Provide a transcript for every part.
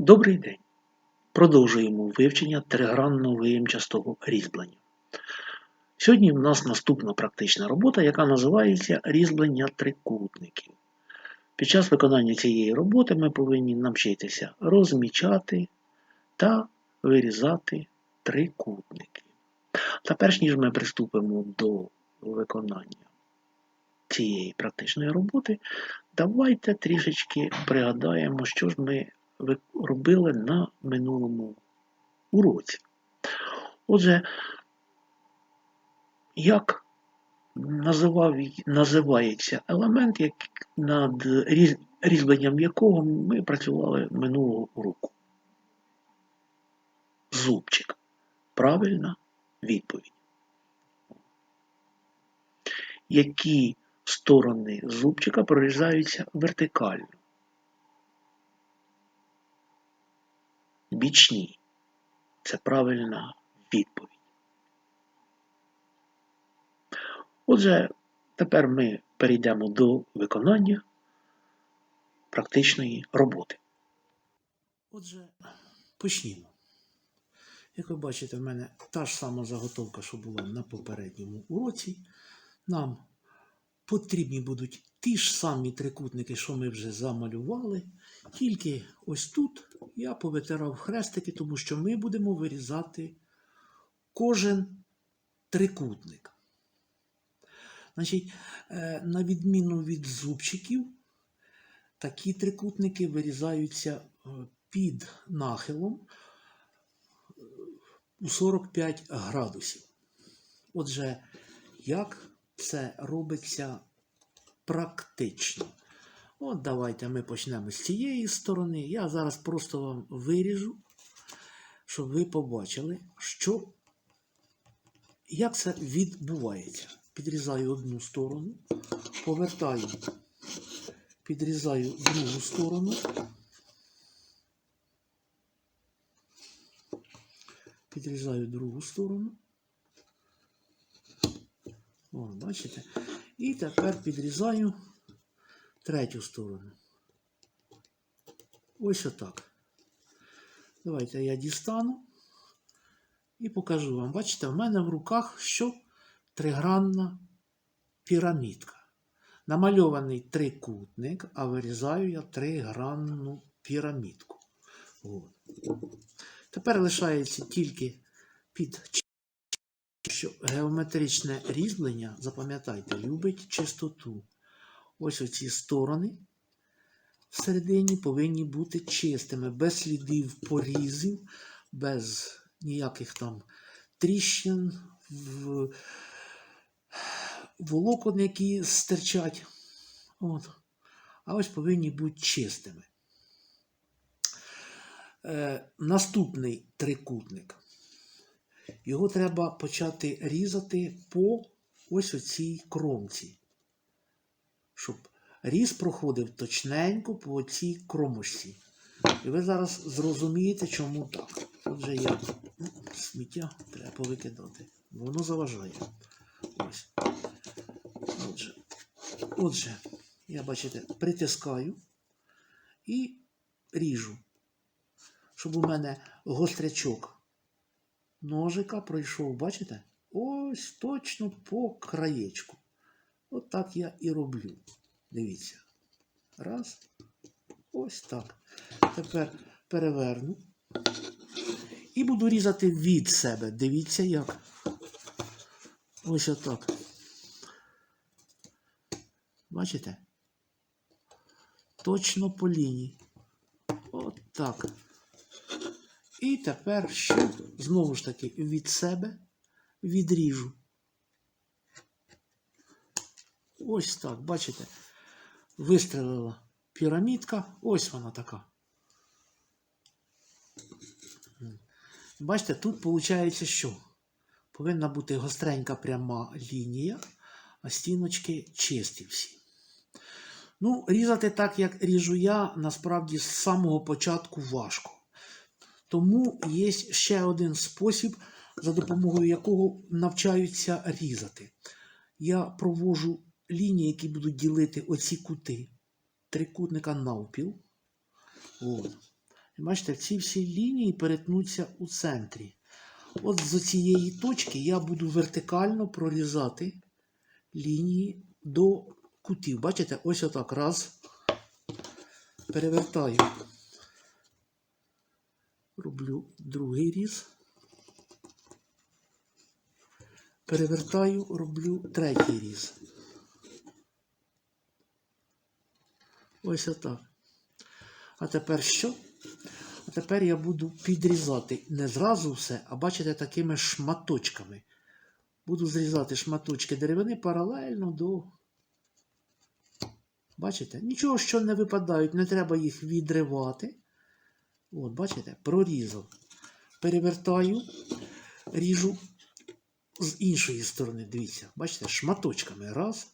Добрий день! Продовжуємо вивчення тригранного виємчастого різьблення. Сьогодні в нас наступна практична робота, яка називається різьблення трикутників. Під час виконання цієї роботи ми повинні навчитися розмічати та вирізати трикутники. Та перш ніж ми приступимо до виконання цієї практичної роботи, давайте трішечки пригадаємо, що ж ми робили на минулому уроці. Отже, як називав, називається елемент, як, над різ, різьбленням якого ми працювали минулого уроку? Зубчик. Правильна відповідь. Які сторони зубчика прорізаються вертикально? Бічні. Це правильна відповідь. Отже, тепер ми перейдемо до виконання практичної роботи. Отже, почнімо. Як ви бачите, в мене та ж сама заготовка, що була на попередньому уроці. Нам потрібні будуть ті ж самі трикутники, що ми вже замалювали. Тільки ось тут я повитирав хрестики, тому що ми будемо вирізати кожен трикутник. Значить, е, на відміну від зубчиків, такі трикутники вирізаються е, під нахилом е, у 45 градусів. Отже, як це робиться практично? От давайте ми почнемо з цієї сторони. Я зараз просто вам виріжу, щоб ви побачили, що, як це відбувається. Підрізаю одну сторону, повертаю, підрізаю другу сторону. Підрізаю другу сторону. О, бачите? І тепер підрізаю третю сторону. Ось отак. Давайте я дістану і покажу вам. Бачите, в мене в руках що тригранна пірамідка. Намальований трикутник, а вирізаю я тригранну пірамідку. От. Тепер лишається тільки під що геометричне різьблення, запам'ятайте, любить чистоту. Ось оці сторони всередині повинні бути чистими, без слідів порізів, без ніяких там тріщин, волокон, які стирчать. От. А ось повинні бути чистими. Е, Наступний трикутник. Його треба почати різати по ось оцій кромці щоб різ проходив точненько по цій кромочці. І ви зараз зрозумієте, чому так. Отже, я ну, сміття треба повикидати. Воно заважає. Ось. Отже, Отже, я, бачите, притискаю і ріжу, щоб у мене гострячок ножика пройшов, бачите? Ось точно по краєчку. От так я і роблю. Дивіться. Раз. Ось так. Тепер переверну. І буду різати від себе. Дивіться як. Ось отак. Бачите? Точно по лінії. От так. І тепер ще знову ж таки від себе відріжу. Ось так, бачите? Вистрелила пірамідка. Ось вона така. Бачите, тут виходить, що? Повинна бути гостренька пряма лінія, а стіночки чисті всі. Ну, різати так, як ріжу я, насправді з самого початку важко. Тому є ще один спосіб, за допомогою якого навчаються різати. Я провожу лінії, які будуть ділити оці кути трикутника навпіл. От. І бачите, ці всі лінії перетнуться у центрі. От з цієї точки я буду вертикально прорізати лінії до кутів. Бачите, ось отак. Раз. Перевертаю. Роблю другий різ. Перевертаю, роблю третій різ. Ось отак. А тепер що? А тепер я буду підрізати не зразу все, а бачите, такими шматочками. Буду зрізати шматочки деревини паралельно до. Бачите? Нічого, що не випадають, не треба їх відривати. От, бачите, прорізав. Перевертаю, ріжу з іншої сторони. Дивіться, бачите, шматочками. Раз.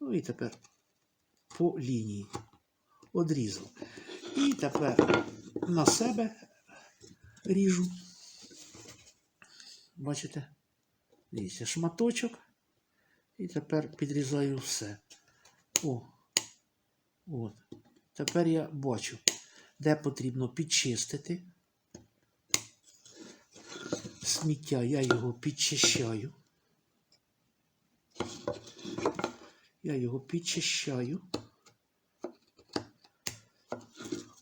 Ну і тепер по лінії. Одрізав. І тепер на себе ріжу. Бачите? Дивіться, шматочок. І тепер підрізаю все. О. От. Тепер я бачу, де потрібно підчистити. Сміття я його підчищаю. Я його підчищаю.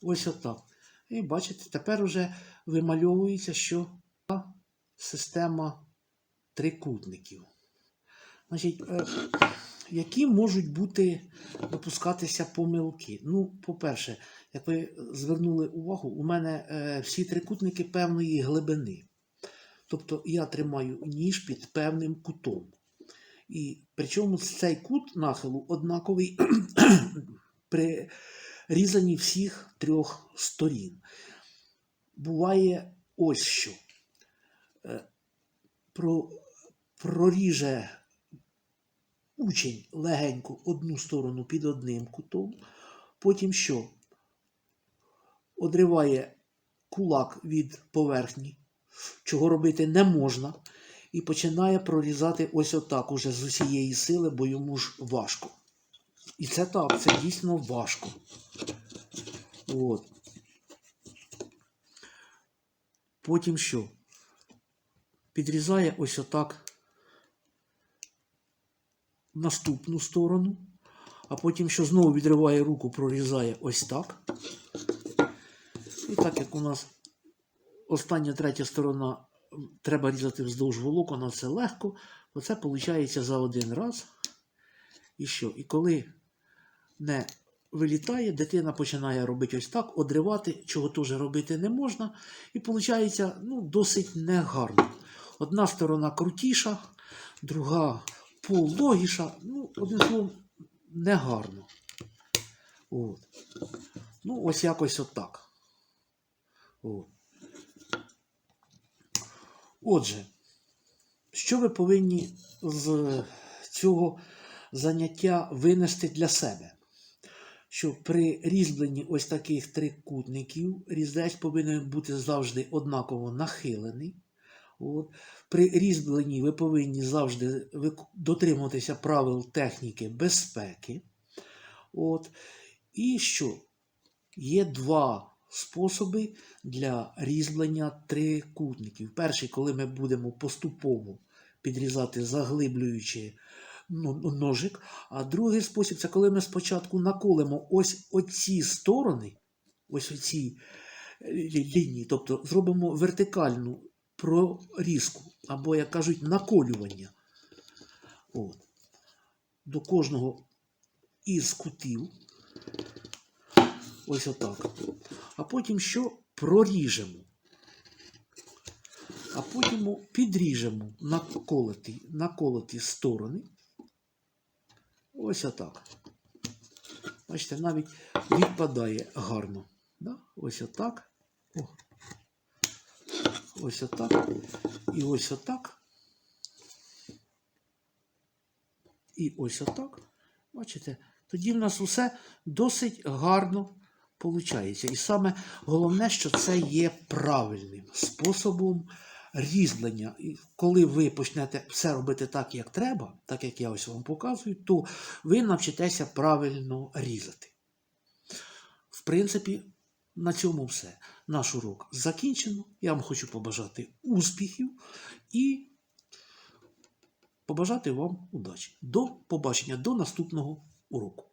Ось отак. І бачите, тепер вже вимальовується, що система трикутників. Значить, е, які можуть бути допускатися помилки? Ну, по-перше, як ви звернули увагу, у мене е, всі трикутники певної глибини. Тобто я тримаю ніж під певним кутом. І причому цей кут нахилу однаковий при різані всіх трьох сторін. Буває ось що. Е, Про, проріже учень легенько одну сторону під одним кутом, потім що? Одриває кулак від поверхні, чого робити не можна, і починає прорізати ось отак уже з усієї сили, бо йому ж важко. І це так, це дійсно важко. От. Потім що? Підрізає ось отак наступну сторону, а потім що знову відриває руку, прорізає ось так. І так як у нас остання третя сторона треба різати вздовж волокона, це легко, то це виходить за один раз. І що? І коли не вилітає, дитина починає робити ось так, одривати, чого теж робити не можна. І виходить ну, досить негарно. Одна сторона крутіша, друга пологіша. Ну, одним словом, негарно. От. Ну, ось якось отак. От. Отже, що ви повинні з цього заняття винести для себе? Що при різьбленні ось таких трикутників різець повинен бути завжди однаково нахилений. От. При різьбленні ви повинні завжди дотримуватися правил техніки безпеки. От. І що? Є два способи для різьблення трикутників. Перший, коли ми будемо поступово підрізати, заглиблюючи ну, ножик. А другий спосіб це коли ми спочатку наколемо ось оці сторони, ось оці е, лінії, тобто зробимо вертикальну прорізку, або, як кажуть, наколювання. От. До кожного із кутів. Ось отак. А потім що проріжемо. А потім підріжемо наколоті, наколоті сторони. Ось отак. Бачите, навіть відпадає гарно. Да? Ось отак. О. Ось отак. І ось отак. І ось отак. Бачите? Тоді в нас усе досить гарно виходить. І саме головне, що це є правильним способом різьблення. І коли ви почнете все робити так, як треба, так як я ось вам показую, то ви навчитеся правильно різати. В принципі, на цьому все. Наш урок закінчено. Я вам хочу побажати успіхів і побажати вам удачі. До побачення, до наступного уроку.